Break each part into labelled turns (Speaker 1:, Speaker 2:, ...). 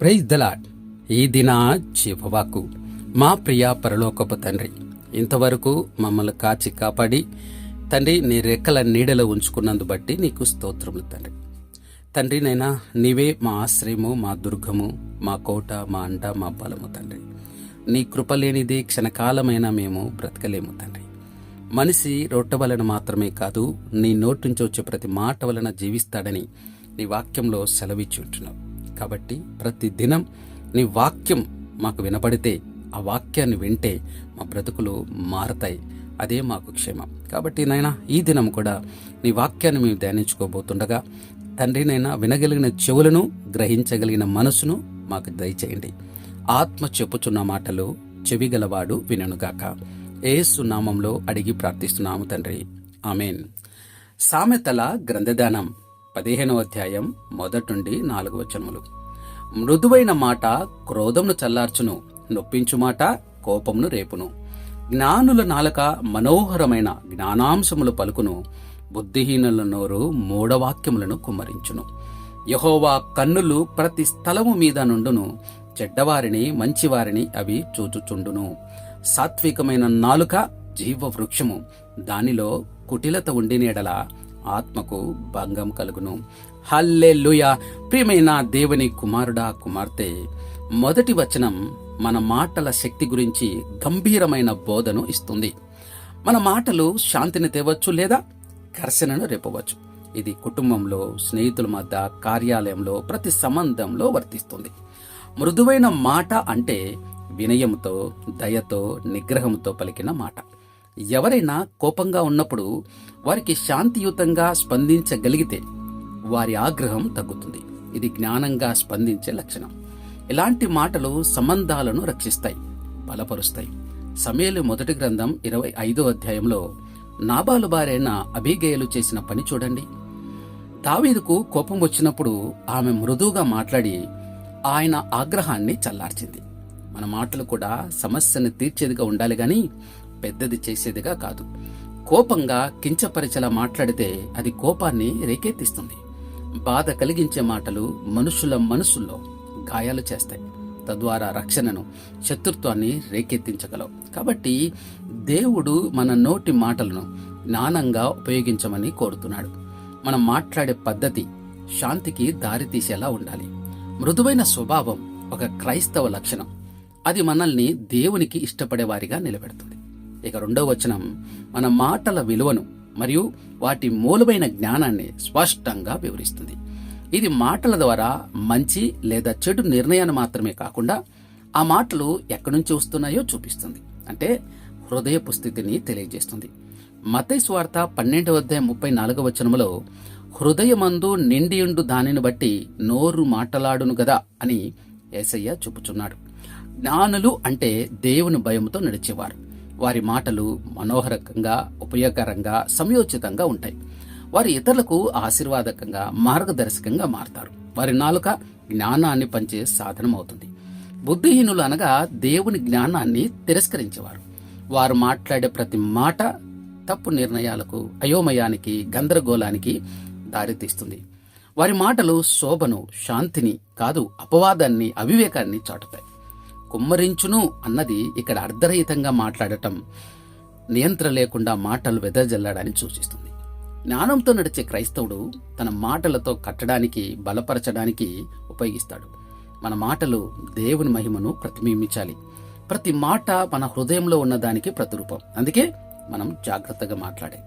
Speaker 1: Praise the Lord ఈ దిన జీవవాకు మా ప్రియ పరలోకపు తండ్రి ఇంతవరకు మమ్మల్ని కాచి కాపాడి తండ్రి నీ రెక్కల నీడలో ఉంచుకున్నందు బట్టి నీకు స్తోత్రములు తండ్రి. తండ్రి నైనా నీవే మా ఆశ్రయము మా దుర్గము మా కోట మా అంట మా బలము తండ్రి. నీ కృప లేనిది క్షణకాలమైనా మేము బ్రతకలేము తండ్రి. మనిషి రొట్టె వలన మాత్రమే కాదు నీ నోటి నుంచి వచ్చే ప్రతి మాట వలన జీవిస్తాడని నీ వాక్యంలో సెలవిచ్చుంటున్నావు కాబట్టి ప్రతి దినం నీ వాక్యం మాకు వినపడితే ఆ వాక్యాన్ని వింటే మా బ్రతుకులు మారతాయి. అదే మాకు క్షేమం. కాబట్టి నాయన ఈ దినం కూడా నీ వాక్యాన్ని మేము ధ్యానించుకోబోతుండగా తండ్రి నైనా వినగలిగిన చెవులను గ్రహించగలిగిన మనసును మాకు దయచేయండి. ఆత్మ చెప్పుచున్న మాటలు చెవిగలవాడు విననుగాక. ఏసు నామంలో అడిగి ప్రార్థిస్తున్నాము తండ్రి. ఆమెన్. సామెతల గ్రంథదానం. పదిహేనవ అధ్యాయం మొదటిండి నాలుగు వచనములు. మృదువైన మాట క్రోధమును చల్లార్చును నొప్పించు మాట కోపమును రేపును. జ్ఞానుల నాలుక మనోహరమైన జ్ఞానాంశములు పలుకును బుద్ధిహీనుల నోరు మూఢవాక్యములను కుమ్మరించును. యహోవా కన్నులు ప్రతి స్థలము మీద నుండును చెడ్డవారిని మంచివారిని అవి చూచుచుండును. సాత్వికమైన నాలుక జీవ వృక్షము దానిలో కుటిలత ఉండినేడల ఆత్మకు భంగం కలుగును. హల్లెలూయ! ప్రియమైన దేవుని కుమారుడా కుమార్తె మొదటి వచనం మన మాటల శక్తి గురించి గంభీరమైన బోధను ఇస్తుంది. మన మాటలు శాంతిని తేవచ్చు లేదా ఘర్షణను రేపవచ్చు. ఇది కుటుంబంలో స్నేహితుల మధ్య కార్యాలయంలో ప్రతి సంబంధంలో వర్తిస్తుంది. మృదువైన మాట అంటే వినయంతో దయతో నిగ్రహంతో పలికిన మాట. ఎవరైనా కోపంగా ఉన్నప్పుడు వారికి శాంతియుతంగా స్పందించగలిగితే వారి ఆగ్రహం తగ్గుతుంది. ఇది జ్ఞానంగా స్పందించే లక్షణం. ఇలాంటి మాటలు సంబంధాలను రక్షిస్తాయి బలపరుస్తాయి. సమయలు మొదటి గ్రంథం ఇరవై ఐదో అధ్యాయంలో నాబాలు భార్యైన అభిగేయులు చేసిన పని చూడండి. దావీదుకు కోపం వచ్చినప్పుడు ఆమె మృదువుగా మాట్లాడి ఆయన ఆగ్రహాన్ని చల్లార్చింది. మన మాటలు కూడా సమస్యను తీర్చేదిగా ఉండాలి కానీ పెద్దది చేసేదిగా కాదు. కోపంగా కించపరిచేలా మాట్లాడితే అది కోపాన్ని రేకెత్తిస్తుంది. బాధ కలిగించే మాటలు మనుషుల మనసుల్లో గాయాలు చేస్తాయి. తద్వారా రక్షణను శత్రుత్వాన్ని రేకెత్తించగలవు. కాబట్టి దేవుడు మన నోటి మాటలను జ్ఞానంగా ఉపయోగించమని కోరుతున్నాడు. మనం మాట్లాడే పద్ధతి శాంతికి దారితీసేలా ఉండాలి. మృదువైన స్వభావం ఒక క్రైస్తవ లక్షణం. అది మనల్ని దేవునికి ఇష్టపడేవారిగా నిలబెడుతుంది. ఇక రెండవ వచనం మన మాటల విలువను మరియు వాటి మూలమైన జ్ఞానాన్ని స్పష్టంగా వివరిస్తుంది. ఇది మాటల ద్వారా మంచి లేదా చెడు నిర్ణయాన్ని మాత్రమే కాకుండా ఆ మాటలు ఎక్కడి నుంచి వస్తున్నాయో చూపిస్తుంది. అంటే హృదయపు స్థితిని తెలియజేస్తుంది. మతై స్వార్త పన్నెండవ అధ్యాయం ముప్పై నాలుగవ వచనములో హృదయమందు నిండియుండు దానిని బట్టి నోరు మాటలాడును గదా అని ఏసయ్య చూపుచున్నాడు. జ్ఞానులు అంటే దేవుని భయంతో నడిచేవారు. వారి మాటలు మనోహరకంగా ఉపయోగకరంగా సమయోచితంగా ఉంటాయి. వారి ఇతరులకు ఆశీర్వాదకంగా మార్గదర్శకంగా మారతారు. వారి నాలుక జ్ఞానాన్ని పంచే సాధనం అవుతుంది బుద్ధిహీనులు అనగా దేవుని జ్ఞానాన్ని తిరస్కరించేవారు. వారు మాట్లాడే ప్రతి మాట తప్పు నిర్ణయాలకు అయోమయానికి గందరగోళానికి దారితీస్తుంది. వారి మాటలు శోభను శాంతిని కాదు అపవాదాన్ని అవివేకాన్ని చాటుతాయి. కుమ్మరించును అన్నది ఇక్కడ అర్ధరహితంగా మాట్లాడటం నియంత్రణ లేకుండా మాటలు వెదజల్లడాన్ని సూచిస్తుంది. జ్ఞానంతో నడిచే క్రైస్తవుడు తన మాటలతో కట్టడానికి బలపరచడానికి ఉపయోగిస్తాడు. మన మాటలు దేవుని మహిమను ప్రతిబింబించాలి. ప్రతి మాట మన హృదయంలో ఉన్నదానికి ప్రతిరూపం. అందుకే మనం జాగ్రత్తగా మాట్లాడే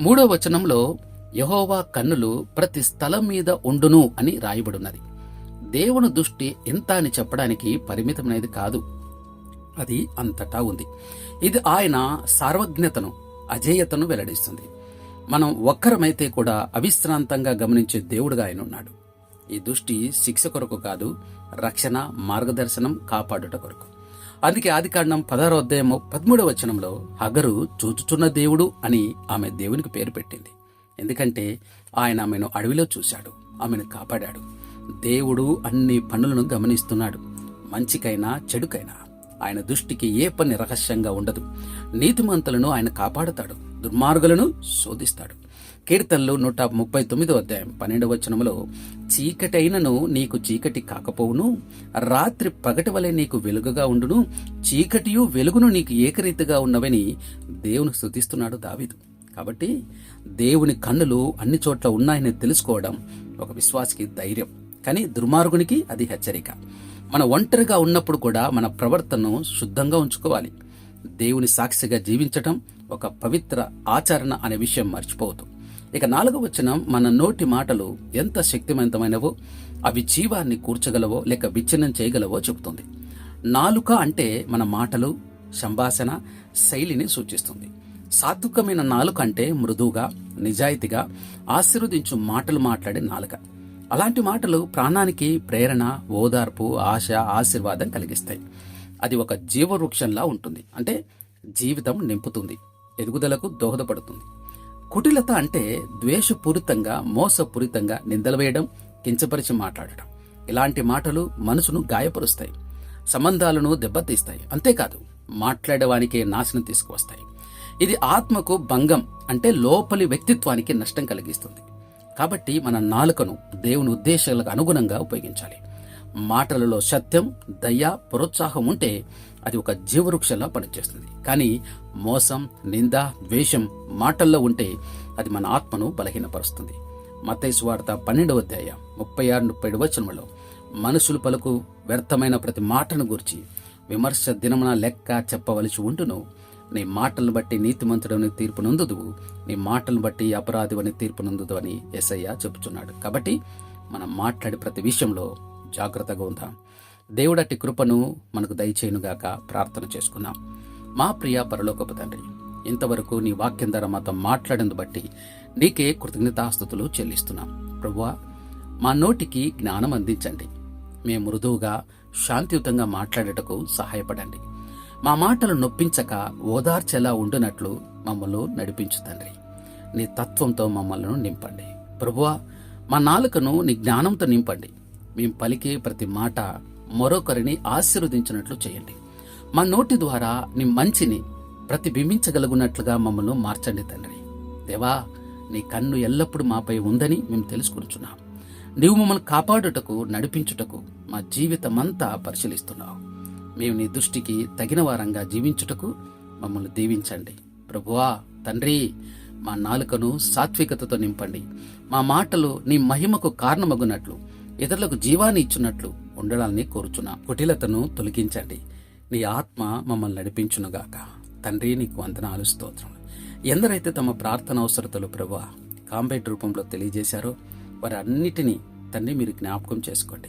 Speaker 1: మూడో వచనంలో యహోవా కన్నులు ప్రతి స్థలం మీద ఉండును అని రాయబడున్నది. దేవుని దృష్టి ఎంత అని చెప్పడానికి పరిమితమైనది కాదు. అది అంతటా ఉంది. ఇది ఆయన సార్వజ్ఞతను అజేయతను వెల్లడిస్తుంది. మనం ఒక్కరమైతే కూడా అవిశ్రాంతంగా గమనించే దేవుడుగా ఆయన ఉన్నాడు. ఈ దృష్టి శిక్ష కొరకు కాదు రక్షణ మార్గదర్శనం కాపాడుట కొరకు. అందుకే ఆదికాండం పదహారో అధ్యాయము పదమూడవ వచనంలో హగరు చూచుచున్న దేవుడు అని ఆమె దేవునికి పేరు పెట్టింది. ఎందుకంటే ఆయన ఆమెను అడవిలో చూశాడు ఆమెను కాపాడాడు. దేవుడు అన్ని పనులను గమనిస్తున్నాడు. మంచికైనా చెడుకైనా. ఆయన దృష్టికి ఏ పని రహస్యంగా ఉండదు. నీతిమంతులను ఆయన కాపాడుతాడు. దుర్మార్గులను శోధిస్తాడు. కీర్తనలు నూట ముప్పై తొమ్మిదో అధ్యాయం పన్నెండవ వచనములో చీకటైనను నీకు చీకటి కాకపోవును రాత్రి పగటి వలె నీకు వెలుగుగా ఉండును చీకటియు వెలుగును నీకు ఏకరీతిగా ఉన్నవని దేవుని స్థుతిస్తున్నాడు దావిదు. కాబట్టి దేవుని కన్నులు అన్ని చోట్ల ఉన్నాయని తెలుసుకోవడం ఒక విశ్వాసికి ధైర్యం. కానీ దుర్మార్గునికి అది హెచ్చరిక. మన ఒంటరిగా ఉన్నప్పుడు కూడా మన ప్రవర్తనను శుద్ధంగా ఉంచుకోవాలి. దేవుని సాక్షిగా జీవించటం ఒక పవిత్ర ఆచరణ అనే విషయం మర్చిపోవద్దు. ఇక నాలుగవ వచనం మన నోటి మాటలు ఎంత శక్తివంతమైనవో అవి జీవాన్ని కూర్చగలవో లేక విచ్ఛిన్నం చేయగలవో చెబుతుంది. నాలుక అంటే మన మాటలు సంభాషణ శైలిని సూచిస్తుంది. సాత్వికమైన నాలుక అంటే మృదువుగా నిజాయితీగా ఆశీర్వదించు మాటలు మాట్లాడే నాలుక. అలాంటి మాటలు ప్రాణానికి ప్రేరణ ఓదార్పు ఆశ ఆశీర్వాదం కలిగిస్తాయి. అది ఒక జీవవృక్షంలా ఉంటుంది. అంటే జీవితం నింపుతుంది ఎదుగుదలకు దోహదపడుతుంది. కుటిలత అంటే ద్వేషపూరితంగా మోసపూరితంగా నిందలు వేయడం కించపరిచి మాట్లాడటం. ఇలాంటి మాటలు మనసును గాయపరుస్తాయి సంబంధాలను దెబ్బతీస్తాయి. అంతేకాదు మాట్లాడేవానికి నాశనం తీసుకువస్తాయి. ఇది ఆత్మకు భంగం అంటే లోపలి వ్యక్తిత్వానికి నష్టం కలిగిస్తుంది. కాబట్టి మన నాలుకను దేవుని ఉద్దేశాలకు అనుగుణంగా ఉపయోగించాలి. మాటలలో సత్యం దయ ప్రోత్సాహం ఉంటే అది ఒక జీవవృక్షంలా పనిచేస్తుంది. కానీ మోసం నింద ద్వేషం మాటల్లో ఉంటే అది మన ఆత్మను బలహీనపరుస్తుంది. మతైసు వార్త పన్నెండవ అధ్యాయ ముప్పై ఆరు ముప్పై వచనంలో మనుషులు పలుకు వ్యర్థమైన ప్రతి మాటను గురించి విమర్శ దినమున లెక్క చెప్పవలసి ఉంటును నీ మాటలను బట్టి నీతిమంతుడని తీర్పు నొందుదువు నీ మాటలను బట్టి అపరాధివని తీర్పు నొందుదు అని ఎస్ఐ చెబుతున్నాడు. కాబట్టి మనం మాట్లాడే ప్రతి విషయంలో జాగ్రత్తగా ఉందాం. దేవుడటి కృపను మనకు దయచేయునుగాక ప్రార్థన చేసుకున్నాం. మా ప్రియ పరలోకపు తండ్రి ఇంతవరకు నీ వాక్యం ద్వారా మాతో మాట్లాడేందు బట్టి నీకే కృతజ్ఞతాస్థుతులు చెల్లిస్తున్నాం. ప్రభువా మా నోటికి జ్ఞానం అందించండి. మేము మృదువుగా శాంతియుతంగా మాట్లాడటకు సహాయపడండి. మా మాటలు నొప్పించక ఓదార్చేలా ఉండునట్లు మమ్మల్ని నడిపించు తండ్రి. నీ తత్వంతో మమ్మల్ని నింపండి. ప్రభువా మా నాలుకను నీ జ్ఞానంతో నింపండి. మేము పలికే ప్రతి మాట మరొకరిని ఆశీర్వదించినట్లు చేయండి. మా నోటి ద్వారా నీ మంచిని ప్రతిబింబించగలుగునట్లుగా మమ్మల్ని మార్చండి తండ్రి. దేవా నీ కన్ను ఎల్లప్పుడూ మాపై ఉందని మేము తెలుసుకుంటున్నాం నీవు మమ్మల్ని కాపాడుటకు నడిపించుటకు మా జీవితమంతా పరిశీలిస్తున్నావు. మేము నీ దృష్టికి తగిన వారంగా జీవించుటకు మమ్మల్ని దీవించండి. ప్రభువా తండ్రి మా నాలుకను సాత్వికతతో నింపండి. మా మాటలు నీ మహిమకు కారణమగునట్లు ఇతరులకు జీవాన్ని ఇచ్చినట్లు ఉండడాన్ని కోరుచున్నా. కుటిలతను తొలగించండి. నీ ఆత్మ మమ్మల్ని నడిపించునుగాక. తండ్రి నీకు వందనాలు స్తోత్రం ఎందరైతే తమ ప్రార్థన అవసరతలు ప్రభు కాంబేట్ రూపంలో తెలియజేశారో వారి అన్నిటినీ తండ్రి మీరు జ్ఞాపకం చేసుకోండి.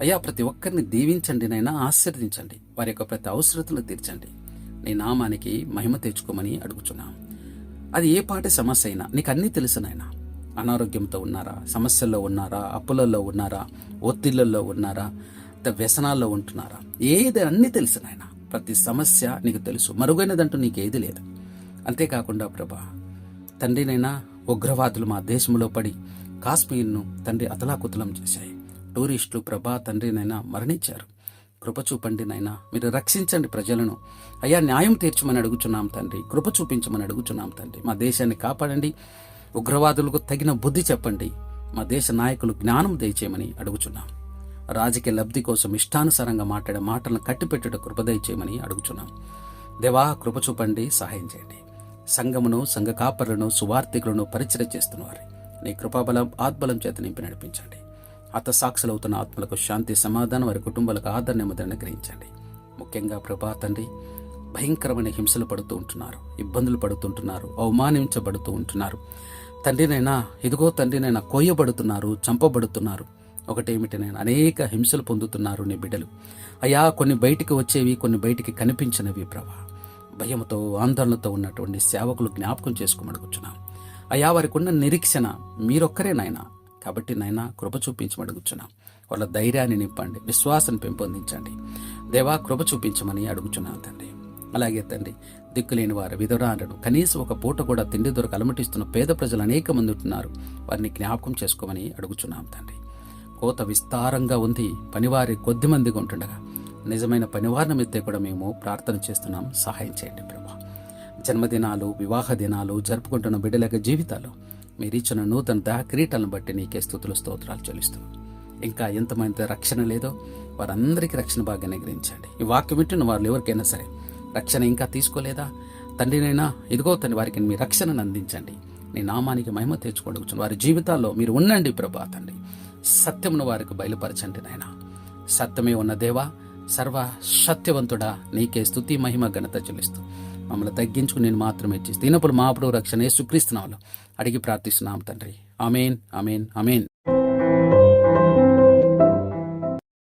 Speaker 1: అయ్యా ప్రతి ఒక్కరిని దీవించండి నైనా ఆశీర్వదించండి. వారి యొక్క ప్రతి అవసరతలు తీర్చండి. నీ నామానికి మహిమ తెచ్చుకోమని అడుగుచున్నాం. అది ఏ పాటి సమస్య అయినా నీకు అన్నీ తెలుసు నాయనా. అనారోగ్యంతో ఉన్నారా? సమస్యల్లో ఉన్నారా? అప్పులలో ఉన్నారా? ఒత్తిళ్ళలో ఉన్నారా? ద- వ్యసనాల్లో ఉంటున్నారా? ఏది అన్నీ తెలుసు నాయన. ప్రతి సమస్య నీకు తెలుసు. మరుగైనదంటూ నీకు ఏది లేదు. అంతేకాకుండా ప్రభా తండ్రినైనా ఉగ్రవాదులు మా దేశంలో పడి కాశ్మీర్ను తండ్రి అతలాకుతలం చేశాయి. టూరిస్టులు ప్రభా తండ్రినైనా మరణించారు. కృప చూపండి నైనా మీరు రక్షించండి ప్రజలను. అయ్యా న్యాయం తీర్చమని అడుగుచున్నాం తండ్రి. కృప చూపించమని అడుగుచున్నాం తండ్రి. మా దేశాన్ని కాపాడండి. ఉగ్రవాదులకు తగిన బుద్ధి చెప్పండి. మా దేశ నాయకులు జ్ఞానం దయచేయమని అడుగుచున్నాం. రాజకీయ లబ్ధి కోసం ఇష్టానుసారంగా మాట్లాడే మాటలను కట్టిపెట్టుట కృప దయచేయమని అడుగుచున్నాం. దేవా కృప చూపండి సహాయం చేయండి. సంఘమును సంఘ కాపరులను సువార్థికులను పరిచయం చేస్తున్నవారు నీ కృపాబలం ఆత్బలం చేత నింపి నడిపించండి. హతసాక్షులవుతున్న ఆత్మలకు శాంతి సమాధానం వారి కుటుంబాలకు ఆదరణ ముద్రణ గ్రహించండి ముఖ్యంగా ప్రభా తండ్రి భయంకరమైన హింసలు పడుతూ ఉంటున్నారు ఇబ్బందులు పడుతుంటున్నారు అవమానించబడుతూ ఉంటున్నారు. తండ్రినైనా ఇదిగో తండ్రినైనా కోయబడుతున్నారు చంపబడుతున్నారు. ఒకటేమిటి నేను అనేక హింసలు పొందుతున్నారు నీ బిడ్డలు. అయ్యా కొన్ని బయటికి వచ్చేవి కొన్ని బయటికి కనిపించినవి ప్రభా. భయంతో ఆందోళనతో ఉన్నటువంటి సేవకులు జ్ఞాపకం చేసుకోమడుగుచున్నాం. అయ్యా వారికి ఉన్న నిరీక్షణ మీరొక్కరేనాయన కాబట్టి నైనా కృప చూపించమడుగుచున్నాం వాళ్ళ ధైర్యాన్ని నింపండి విశ్వాసం పెంపొందించండి. దేవా కృప చూపించమని అడుగుచున్నాను తండ్రి. అలాగే తండ్రి దిక్కులేని వారు విధవరాలను కనీసం ఒక పూట కూడా తిండి దొరక అలమటిస్తున్న పేద ప్రజలు అనేక మంది ఉంటున్నారు. వారిని జ్ఞాపకం చేసుకోమని అడుగుచున్నాం తండ్రి. కోత విస్తారంగా ఉంది పనివారి కొద్ది మందిగా ఉంటుండగా నిజమైన పనివారిని మెత్తే కూడా మేము ప్రార్థన చేస్తున్నాం. సహాయం చేయండి ప్రభా. జన్మదినాలు వివాహ దినాలు జరుపుకుంటున్న బిడ్డల జీవితాలు మీరు ఇచ్చిన నూతన దహ కిరీటాలను బట్టి నీకే స్థుతులు స్తోత్రాలు చెల్లిస్తున్నాం. ఇంకా ఎంతమంది రక్షణ లేదో వారందరికీ రక్షణ బాగా గ్రహించండి ఈ వాక్యం వింటున్న వాళ్ళు ఎవరికైనా సరే రక్షణ ఇంకా తీసుకోలేదా? తండ్రినైనా ఇదిగో తండ్రి వారికి మీ రక్షణను అందించండి. నీ నామానికి మహిమ తెచ్చుకోవచ్చు వారి జీవితాల్లో మీరు ఉండండి ప్రభా తండ్రి. సత్యమును వారికి బయలుపరచండి నాయన. సత్యమే ఉన్న దేవా సర్వ సత్యవంతుడా నీకే స్థుతి మహిమ ఘనత చెల్లిస్తూ మమ్మల్ని తగ్గించుకుని నేను మాత్రమే చేసి దీనప్పుడు మా అప్పుడు రక్షణ యేసుక్రీస్తునామలో అడిగి ప్రార్థిస్తున్నాం తండ్రి. అమేన్ అమేన్ అమేన్